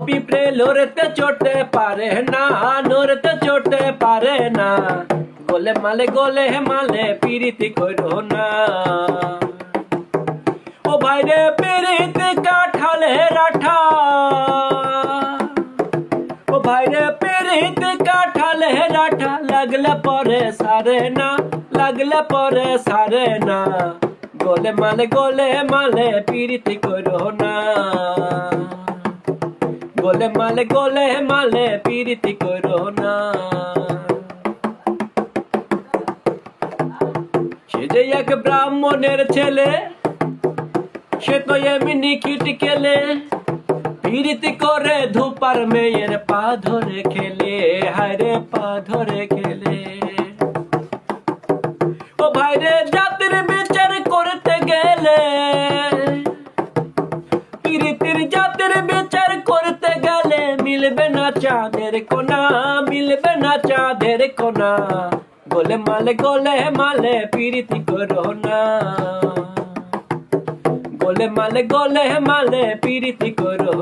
পিঁপড়ে লড়তে চড়তে পারে না নড়তে চড়তে পারে না। গোলে মালে গোলে মালে পিরিতি করো না। ও ভাইরে পিরিতি কাঠালে রাঠা। ও ভাইরে পিরিতি কাঠালে রাঠা, লাগলে পরে সারে না, লাগলে পরে সারে না। গোলে মালে গোলে মালে পিরিতি করো না। গোলে মালে গোলে মালে, পিরিতি করো না। সে যে এক ব্রাহ্মণের ছেলে, সে তো এমনি কিট কেলে। পিরিতি করে ধুপার মেয়ের পা ধরে খেলে, হায়রে পা ধরে খেলে। ও ভাইরে, জাতির বিচার করতে গেলে, প্রীতির জাতের বিচার চাঁদের কোনা, মিলবে না চাঁদের কোনা। গোলে মালে গোলে মালে, প্রীতি করো না। গোলে মালে গোলে মালে, প্রীতি করো